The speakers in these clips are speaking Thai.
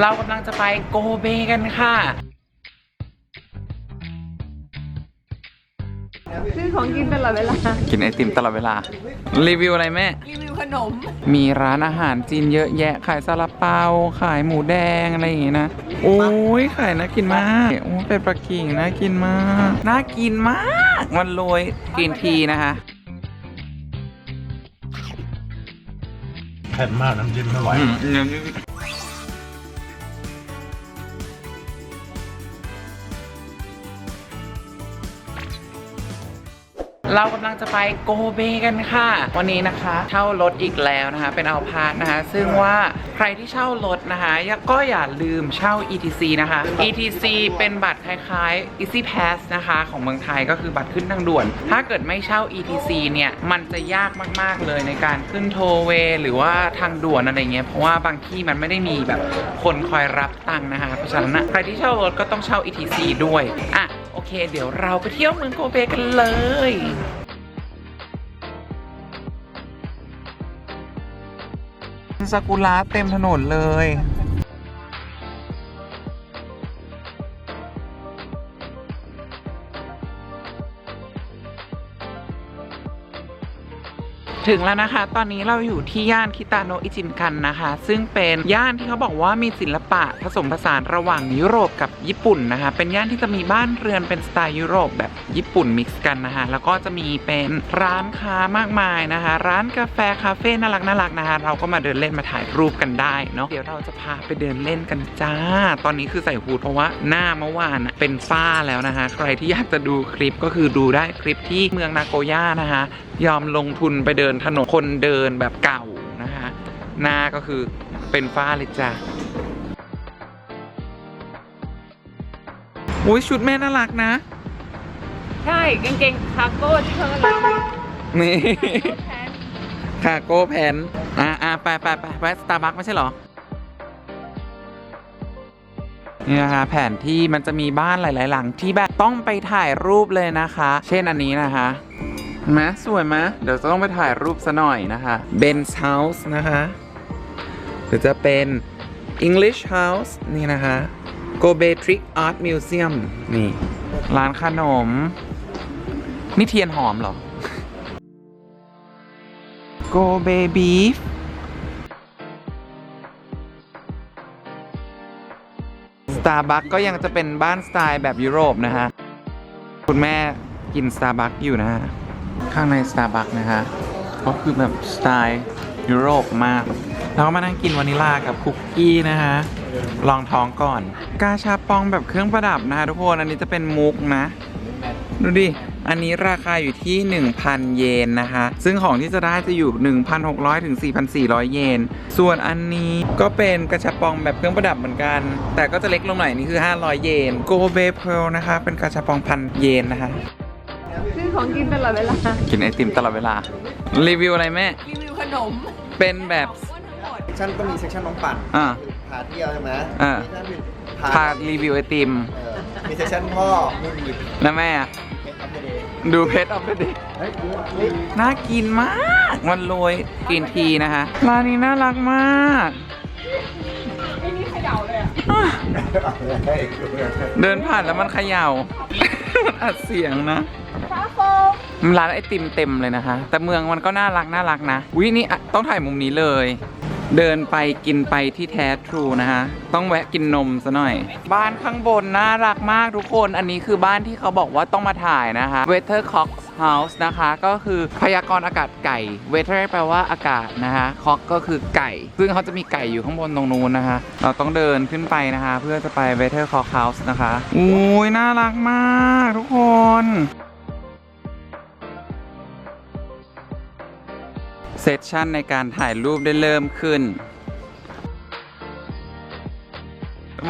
เรากำลังจะไปโกเบกันค่ะ ซื้อของกินตลอดเวลา กินไอติมตลอดเวลา รีวิวอะไรแม่ รีวิวขนม มีร้านอาหารจีนเยอะแยะ ขายซาลาเปา ขายหมูแดง อะไรอย่างงี้นะ โอ้ยขายน่ากินมากโอ้เป็นปลากิ่งน่ากินมาก น่ากินมากมันโรยกรีนทีนะคะเผ็ดมากน้ำจิ้มไม่ไหว เรากำลังจะไปโกเบกันค่ะ วันนี้นะคะเช่ารถอีกแล้วนะคะ เป็นเอาพาร์ทนะคะ ซึ่งว่าใครที่เช่ารถนะคะก็อย่าลืมเช่า ETC นะคะ ETC เป็นบัตรคล้ายๆ Easy Pass นะคะ ของเมืองไทยก็คือบัตรขึ้นทางด่วน ถ้าเกิดไม่เช่า ETC เนี่ยมันจะยากมากๆเลยในการขึ้นโทเวหรือว่าทางด่วนอะไรเงี้ยเพราะว่าบางที่มันไม่ได้มีแบบคนคอยรับตังค์นะคะเพราะฉะนั้นนะใครที่เช่ารถก็ต้องเช่า ETC ด้วยอะ อเค เดี๋ยวเราไปเที่ยวเมืองโกเบกันเลยซากุระเต็มถนนเลย ถึงแล้วนะคะ ตอนนี้เราอยู่ที่ย่านคิตาโนอิจินกันนะคะ ซึ่งเป็นย่านที่เขาบอกว่ามีศิลปะผสมผสานระหว่างยุโรปกับญี่ปุ่นนะคะ เป็นย่านที่จะมีบ้านเรือนเป็นสไตล์ยุโรปแบบญี่ปุ่นมิกซ์กันนะคะ แล้วก็จะมีเป็นร้านค้ามากมายนะคะ ร้านกาแฟคาเฟ่น่ารักน่ารักนะคะ เราก็มาเดินเล่นมาถ่ายรูปกันได้เนาะ เดี๋ยวเราจะพาไปเดินเล่นกันจ้า ตอนนี้คือใส่ฮูดเพราะว่าหน้าเมื่อวานเป็นฝ้าแล้วนะคะ ใครที่อยากจะดูคลิปก็คือดูได้คลิปที่เมืองนาโกย่านะคะ ยอมลงทุนไปเดินถนนคนเดินแบบเก่านะคะหน้าก็คือเป็นฝ้าเลยจ้ะอุ้ยชุดแม่น่ารักนะ ใช่กางเกงคาร์โก้ที่เธอรักนี่แทนคาโก้แพนอ่าอ่าไปไปไปไปสตาร์บัคไม่ใช่เหรอนี่นะคะแผนที่มันจะมีบ้านหลาย ๆ หลังที่แบบต้องไปถ่ายรูปเลยนะคะ เช่นอันนี้นะคะ เห็นไหมสวยไหมเดี๋ยวจะต้องไปถ่ายรูปซะหน่อยนะคะ Ben's House นะคะ หรือจะเป็น English House นี่นะคะ Gobe t r i c Art Museum นี่ ร้านขนม นี่เทียนหอมเหรอ Gobe Beef สตาร์บัคก็ยังจะเป็นบ้านสไตล์แบบยุโรปนะฮะ คุณแม่กินสตาร์บัคอยู่นะฮะ ข้างในสตาร์บัคนะฮะก็คือแบบสไตล์ยุโรปมากแล้วก็มานั่งกินวานิลลากับคุกกี้นะฮะ ลองท้องก่อน กาชาปองแบบเครื่องประดับนะฮะทุกคน อันนี้จะเป็นมุกนะ ดูดิ อันนี้ราคาอยู่ที่ 1,000 เยนนะคะ ซึ่งของที่จะได้จะอยู่ 1,600 ถึง 4,400 เยน ส่วนอันนี้ก็เป็นกระชับปองแบบเครื่องประดับเหมือนกัน แต่ก็จะเล็กลงหน่อยนี่คือ 500 เยน โกเบเพลนะคะ เป็นกระชับปองพันเยนนะคะ ซื้อของกินตลอดเวลา กินไอติมตลอดเวลา รีวิวอะไรแม่ รีวิวขนมเป็นแบบ ของอ้วนทั้งหมด เซกชันก็มีเซกชันน้องปั่นอ่า พาเที่ยวใช่ไหมอ่า มีเซกชันพารีวิวไอติม เออมีเซกชันพ่อมีหยิบแล้วแม่อะเพชรอัปเดตดูเพชรออฟเดย์เฮ้ยเฮ้ยน่ากินมากมันโรยกรีนทีนะคะร้านนี้น่ารักมากไอ้นี่เขย่าเลยอะเดินผ่านแล้วมันเขย่า มันอัดเสียงนะ คาโฟมันร้านไอติมเต็มเลยนะคะ แต่เมืองมันก็น่ารักน่ารักนะวินี่ต้องถ่ายมุมนี้เลย เดินไปกินไปที่แท้ทรูนะคะ ต้องแวะกินนมซะหน่อย บ้านข้างบนน่ารักมากทุกคน อันนี้คือบ้านที่เขาบอกว่าต้องมาถ่ายนะคะ Weathercock House นะคะ ก็คือพยากรณ์อากาศไก่ Weather แปลว่าอากาศนะคะ Cock ก็คือไก่ ซึ่งเขาจะมีไก่อยู่ข้างบนตรงนู้นนะคะ เราต้องเดินขึ้นไปนะคะ เพื่อจะไป Weathercock House นะคะอุ้ยน่ารักมากทุกคน ซสชันในการถ่ายรูปได้เริ่มขึ้น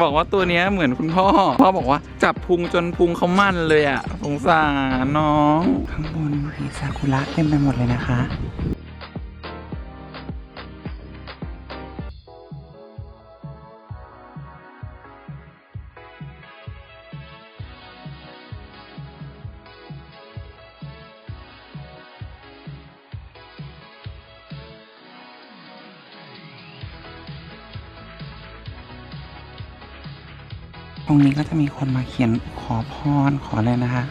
บอกว่าตัวนี้เหมือนคุณพ่อ พ่อบอกว่าจับพุงจนพุงเขามั่นเลยอะสงสารน้อง ข้างบนมีซากุระเต็มไปหมดเลยนะคะ รงนี้ก็จะมีคนมาเขียนขอพรขออะไรนะคะ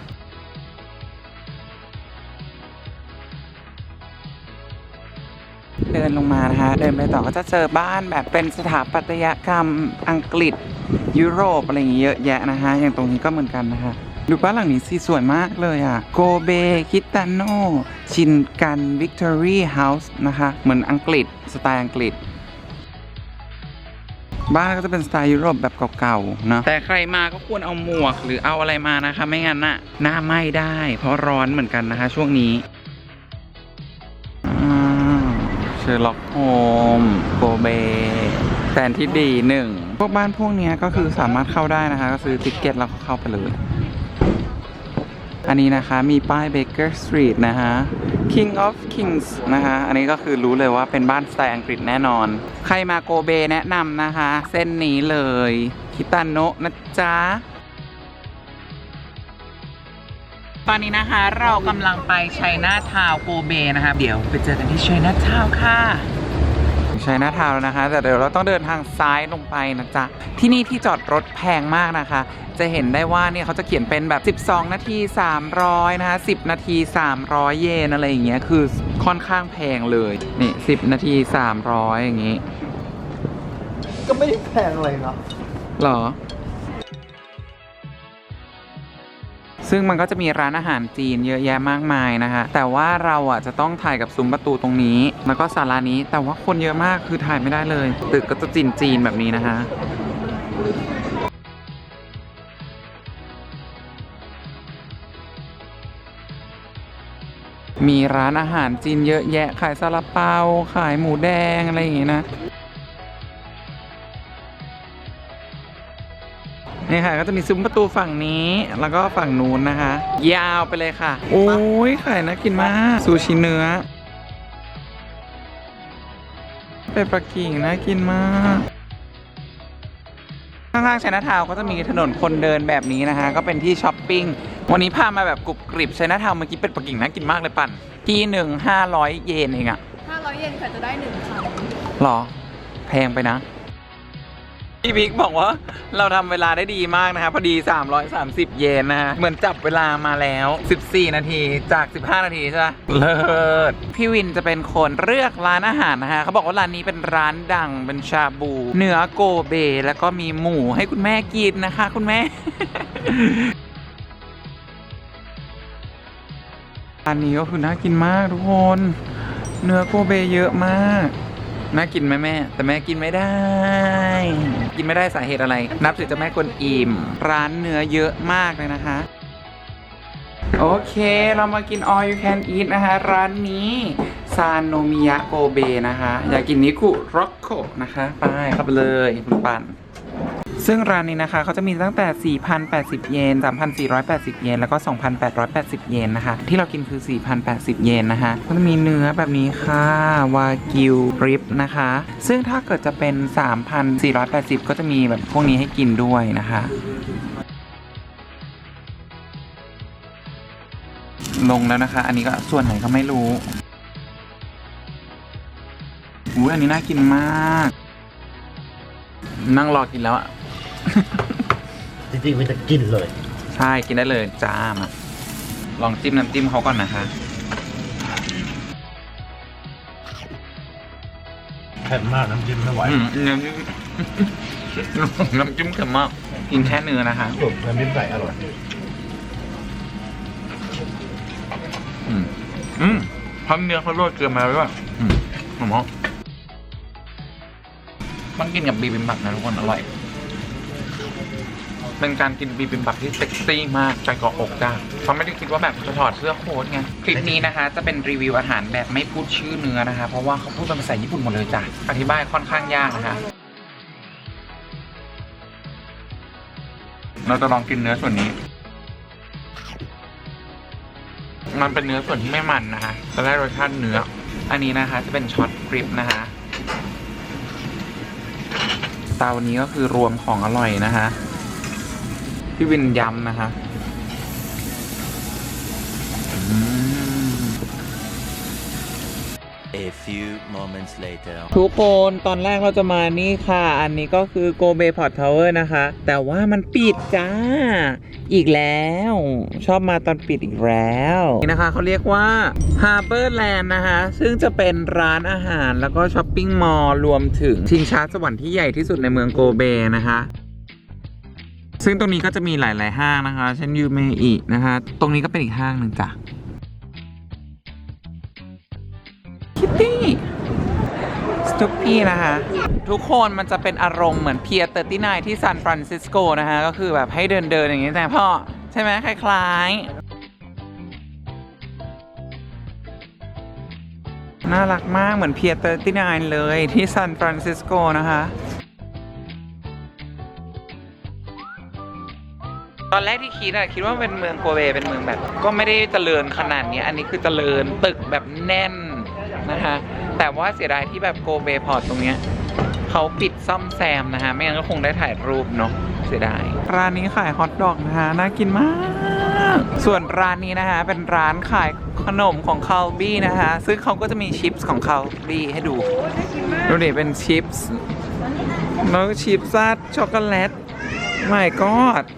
เดินลงมานะคะ เดินไปต่อก็จะเจอบ้านแบบเป็นสถาปัตยกรรมอังกฤษยุโรปอะไรอย่างเงี้ยเยอะแยะนะคะอย่างตรงนี้ก็เหมือนกันนะคะ ดูบ้านหลังนี้สิสวยมากเลยอะ โกเบ คิตาโน ชินกัน วิกตอรี่เฮาส์นะคะ เหมือนอังกฤษ สไตล์อังกฤษ บ้านก็จะเป็นสไตล์ยุโรปแบบเก่าๆเนาะแต่ใครมาก็ควรเอาหมวกหรือเอาอะไรมานะคะ ไม่งั้นน่ะหน้าไหม้ได้ เพราะร้อนเหมือนกันนะคะ ช่วงนี้เชอร์ล็อกโฮมโกเบแฟนที่ดีหนึ่งพวกบ้านพวกเนี้ยก็คือสามารถเข้าได้นะคะ ก็ซื้อติ๊กเก็ตแล้วก็เข้าไปเลย อันนี้นะคะมีป้าย Baker Street นะคะ King of Kings นะคะอันนี้ก็คือรู้เลยว่าเป็นบ้านสไตล์อังกฤษแน่นอน ใครมาโกเบแนะนำนะคะ เส้นนี้เลย คิตาโนะนะจ๊ะตอนนี้นะคะเรากำลังไปชัยนาทาวโกเบนะคะ เดี๋ยวไปเจอกันที่ชัยนาทาวค่ะ ชัยนาทาวแล้วนะคะ แต่เดี๋ยวเราต้องเดินทางซ้ายลงไปนะจ๊ะ ที่นี่ที่จอดรถแพงมากนะคะ จะเห็นได้ว่าเนี่ยเขาจะเขียนเป็นแบบ 12 นาที 300 นะคะ 10 นาที 300 เยนอะไรอย่างเงี้ย คือค่อนข้างแพงเลย นี่ 10 นาที 300 อย่างงี้ ก็ไม่ได้แพงอะไรเนาะหรอ ซึ่งมันก็จะมีร้านอาหารจีนเยอะแยะมากมายนะคะแต่ว่าเราอะจะต้องถ่ายกับซุ้มประตูตรงนี้ แล้วก็ศาลานี้แต่ว่าคนเยอะมากคือถ่ายไม่ได้เลย ตึกก็จะจีนจีนๆแบบนี้นะคะมีร้านอาหารจีนเยอะแยะขายซาลาเปาขายหมูแดงอะไรอย่างงี้นะ นี่ค่ะก็จะมีซุ้มประตูฝั่งนี้ แล้วก็ฝั่งนู้นนะคะ ยาวไปเลยค่ะ โอ้ยไข่น่ากินมากซูชิเนื้อเป็ดปักกิ่งน่ากินมากข้างๆชัยนาทาวน์ก็จะมีถนนคนเดินแบบนี้นะคะ ก็เป็นที่ช้อปปิ้งวันนี้พามาแบบกรุบกริบชัยนาทาวน์เมื่อกี้เป็ดปักกิ่งน่ากินมากเลยปั่นที่หนึ่งห้าร้อยเยนเองอะ500เยนค่ะจะได้หนึ่งคำหรอ แพงไปนะ พี่บิ๊กบอกว่าเราทำเวลาได้ดีมากนะคะพอดี 330 เยนนะฮะเหมือนจับเวลามาแล้ว 14 นาทีจาก 15 นาทีใช่ไหมเลิศพี่วินจะเป็นคนเลือกร้านอาหารนะฮะเขาบอกว่าร้านนี้เป็นร้านดังเป็นชาบู เนื้อโกเบ แล้วก็มีหมูให้คุณแม่กินนะคะ คุณแม่ร้านนี้ก็คือน่ากินมากทุกคน เนื้อโกเบเยอะมาก น่ากินไหมแม่ แต่แม่กินไม่ได้ กินไม่ได้สาเหตุอะไร นับถือเจะแม่กวนอิมร้านเนื้อเยอะมากเลยนะคะ โอเค เรามากิน all you can eat นะคะ ร้านนี้ซานโนมิยะโกเบนะคะ อยากกินนิคุร็อกโกนะคะ ไปเข้าไปเลยปัน ซึ่งร้านนี้นะคะเขาจะมีตั้งแต่ 4,080 เยน 3,480 เยน แล้วก็ 2,880 เยนนะคะ ที่เรากินคือ 4,080 เยนนะคะก็จะมีเนื้อแบบนี้ค่ะ วากิวริบนะคะ ซึ่งถ้าเกิดจะเป็น 3,480 ก็จะมีแบบพวกนี้ให้กินด้วยนะคะลงแล้วนะคะ อันนี้ก็ส่วนไหนก็ไม่รู้อุ้ยอันนี้น่ากินมาก นั่งรอกินแล้วอะ จริงๆมันจะกินเลย ใช่กินได้เลยจ้ามา ลองจิ้มน้ำจิ้มเขาก่อนนะคะเผ็ดมากน้ำจิ้มไม่ไหวอืมน้ำจิ้ม น้ำจิ้มเค็มมากกินแค่เนื้อนะคะ สุดน้ำจิ้มใส่อร่อย อืมอืมเพราะเนื้อเขาโรยเกลือมาแล้วด้วยอืมหอมมากต้องกินกับบีบิมบับนะทุกคนอร่อย เป็นการกินบีบิมบับที่เซ็กซี่มากใจเกาะอกจ้าเพราะไม่ได้คิดว่าแบบจะถอดเสื้อโค้ทไง คลิปนี้นะคะ จะเป็นรีวิวอาหารแบบไม่พูดชื่อเนื้อนะคะ เพราะว่าเขาพูดเป็นภาษาญี่ปุ่นหมดเลยจ้ะ อธิบายค่อนข้างยากนะคะ เราจะลองกินเนื้อส่วนนี้ มันเป็นเนื้อส่วนที่ไม่มันนะคะจะได้รสชาติเนื้อ อันนี้นะคะ จะเป็นช็อตกริปนะคะตานี้ก็คือรวมของอร่อยนะคะ พี่วินยำนะคะอืม A few moments later. ทุกคนตอนแรกเราจะมานี่ค่ะ อันนี้ก็คือโกเบพอร์ตทาวเวอร์นะคะ แต่ว่ามันปิดจ้า อีกแล้ว ชอบมาตอนปิดอีกแล้วนี่นะคะเขาเรียกว่า Harbor Land นะคะ ซึ่งจะเป็นร้านอาหารแล้วก็ช้อปปิ้งมอลล์รวมถึงชิงช้าสวรรค์ที่ใหญ่ที่สุดในเมืองโกเบนะคะ ซึ่งตรงนี้ก็จะมีหลาย ๆ ห้างนะคะ เช่นยูเมอินะคะ ตรงนี้ก็เป็นอีกห้างหนึ่งจ้ะ คิตตี้สตูปี้นะคะ ทุกคนมันจะเป็นอารมณ์เหมือนเพียร์เตอร์ตี้นที่ซานฟรานซิสโกนะคะ ก็คือแบบให้เดินเดินอย่างนี้แต่พ่อ ใช่ไหมคล้ายๆ น่ารักมากเหมือนเพียร์เตอร์ตี้นเลยที่ซานฟรานซิสโกนะคะ ตอนแรกที่คิดอะคิดว่าเป็นเมืองโกเบเป็นเมืองแบบ ก็ไม่ได้เจริญขนาดนี้อันนี้คือเจริญตึกแบบแน่นนะคะแต่ว่าเสียดายที่แบบโกเบพอร์ตตรงเนี้ยเขาปิดซ่อมแซมนะคะไม่งั้นก็คงได้ถ่ายรูปเนาะเสียดายร้านนี้ขายฮอทดอกนะคะน่ากินมาก ส่วนร้านนี้นะคะเป็นร้านขายขนมของคาลบี้นะคะซึ่งเขาก็จะมีชิปส์ของคาลบี้ให้ดูดูดิเป็นชิปส์แล้วชิปซาดช็อกโกแลต ไม่ก็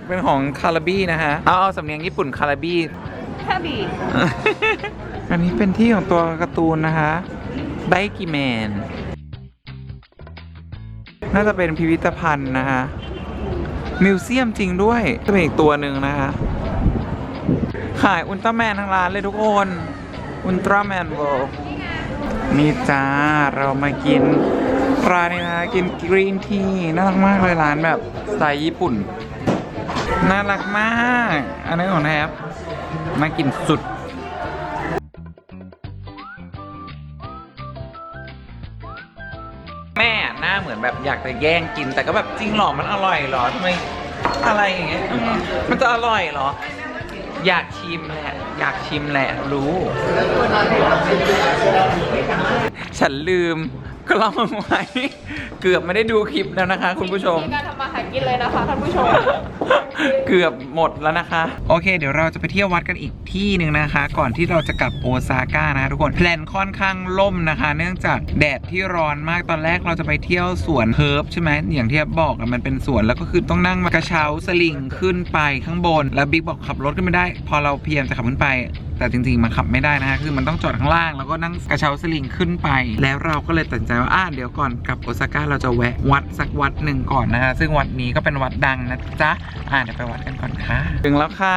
เป็นของคาราบี้นะฮะ เอาเอาสำเนียงญี่ปุ่นคาราบี้ แคบีอันนี้เป็นที่ของตัวการ์ตูนนะคะไบกิแมน น่าจะเป็นพิพิธภัณฑ์นะคะ มิวเซียมจริงด้วยจะเป็นอีกตัวหนึ่งนะคะ ขายอุลตร้าแมนทั้งร้านเลยทุกคน อุลตร้าแมนเวิลด์นี่จ้า เรามากิน ร้านนี้นะกินกรีนทีน่ารักมากเลยร้านแบบสไตล์ญี่ปุ่น น่ารักมาก อันนี้ของแทบมากินสุดแม่หน้าเหมือนแบบอยากจะแย่งกินแต่ก็แบบจริงหรอมันอร่อยหรอทำไมอะไรอย่างเงี้ยมันจะอร่อยหรอ อยากชิมแหละ อยากชิมแหละรู้ ฉันลืม กล้องไว้ เกือบไม่ได้ดูคลิปแล้วนะคะ คุณผู้ชมการทำมาหากินเลยนะคะท่านผู้ชม เกือบหมดแล้วนะคะ โอเค เดี๋ยวเราจะไปเที่ยววัดกันอีกที่หนึ่งนะคะ ก่อนที่เราจะกลับโอซาก้านะคะทุกคนแพลนค่อนข้างล่มนะคะ เนื่องจากแดดที่ร้อนมากตอนแรกเราจะไปเที่ยวสวนเฮิร์บใช่ไหมอย่างที่บอกอะมันเป็นสวนแล้วก็คือต้องนั่งกระเช้าสลิงขึ้นไปข้างบน แล้วบิ๊กบอกขับรถขึ้นไม่ได้ พอเราพยายามจะขับขึ้นไปแต่จริงๆ มันขับไม่ได้นะคะคือมันต้องจอดข้างล่าง แล้วก็นั่งกระเช้าสลิงขึ้นไป แล้วเราก็เลยตัดสินใจว่า อ่าเดี๋ยวก่อนกลับโอซาก้าเราจะแวะวัดสักวัดหนึ่งก่อนนะคะซึ่งวัดนี้ก็เป็นวัดดังนะจ๊ะอ่าเดี๋ยวไปวัดกันก่อนค่ะ ถึงแล้วค่ะ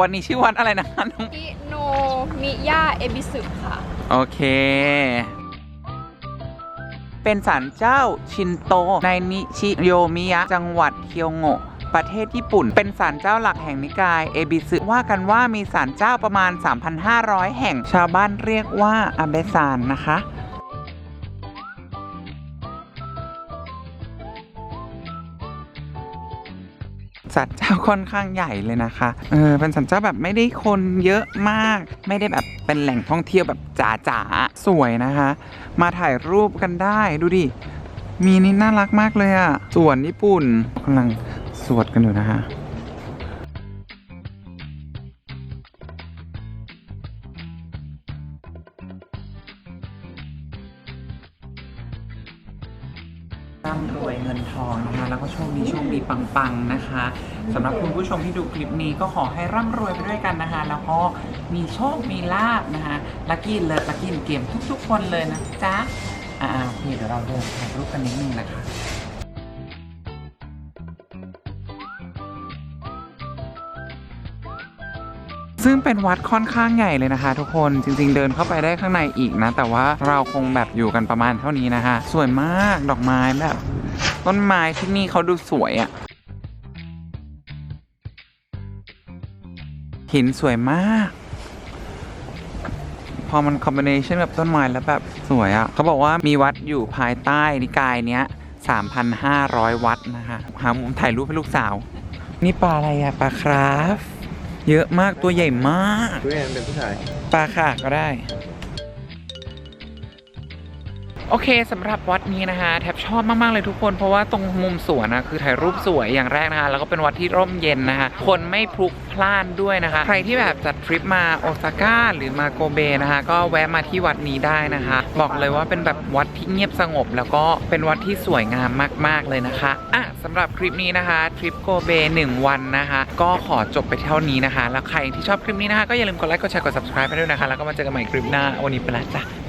วันนี้ชื่อวัดอะไรนะคะน้องอิโนมิยะเอบิสึค่ะ โอเค เป็นศาลเจ้าชินโตในนิชิโยมิยะจังหวัดเคียวโงะประเทศญี่ปุ่น เป็นศาลเจ้าหลักแห่งนิกายเอบิสึว่ากันว่ามีศาลเจ้าประมาณ 3,500 แห่งชาวบ้านเรียกว่าอาเบซานนะคะ สัตว์เจ้าค่อนข้างใหญ่เลยนะคะเออเป็นสัตว์เจ้าแบบไม่ได้คนเยอะมาก ไม่ได้แบบเป็นแหล่งท่องเที่ยวแบบจ๋าๆสวยนะคะ มาถ่ายรูปกันได้ดูดิมีนี่น่ารักมากเลยอะสวนญี่ปุ่นกำลังสวดกันอยู่นะคะ ปังนะคะสำหรับคุณผู้ชมที่ดูคลิปนี้ก็ขอให้ร่ำรวยไปด้วยกันนะคะ แล้วก็มีโชค มีลาบนะคะลักกี้เลิศลักกี้เกมทุกๆ คนเลยนะจ๊ะอ่าโอเคเดี๋ยวเราเดินถ่ายรูปกันนิดนึงนะคะซึ่งเป็นวัดค่อนข้างใหญ่เลยนะคะ ทุกคนจริงๆเดินเข้าไปได้ข้างในอีกนะ แต่ว่าเราคงแบบอยู่กันประมาณเท่านี้นะคะ สวยมากดอกไม้แบบ ต้นไม้ที่นี่เขาดูสวยอะ่ะ หินสวยมาก พอมันคอมบิเนชันกับต้นไม้แล้วแบบสวยอะ่ะเขาบอกว่ามีวัดอยู่ภายใต้นิกายเนี้ย 3,500 วัดนะคะหามุมถ่ายรูปให้ลูกสาว นี่ปลาอะไรอะปลาคราฟ เยอะมากตัวใหญ่มากด้วยเป็นผู้ชายปลาค่ะก็ได้ โอเคสำหรับวัดนี้นะคะแทบชอบมาก ๆ เลยทุกคนเพราะว่าตรงมุมสวนนะคือถ่ายรูปสวยอย่างแรกนะคะ แล้วก็เป็นวัดที่ร่มเย็นนะคะ คนไม่พลุกพล่านด้วยนะคะ ใครที่แบบจัดทริปมาโอซาก้าหรือมาโกเบนะคะ ก็แวะมาที่วัดนี้ได้นะคะ บอกเลยว่าเป็นแบบวัดที่เงียบสงบ แล้วก็เป็นวัดที่สวยงามมาก ๆ เลยนะคะอะสำหรับคลิปนี้นะคะทริปโกเบ1วันนะคะ ก็ขอจบไปเท่านี้นะคะ แล้วใครที่ชอบคลิปนี้นะคะก็อย่าลืมกดไลค์กดแชร์กด subscribe ไปด้วยนะคะ แล้วก็มาเจอกันใหม่คลิปหน้าวันนี้ไปแล้วจ้ะ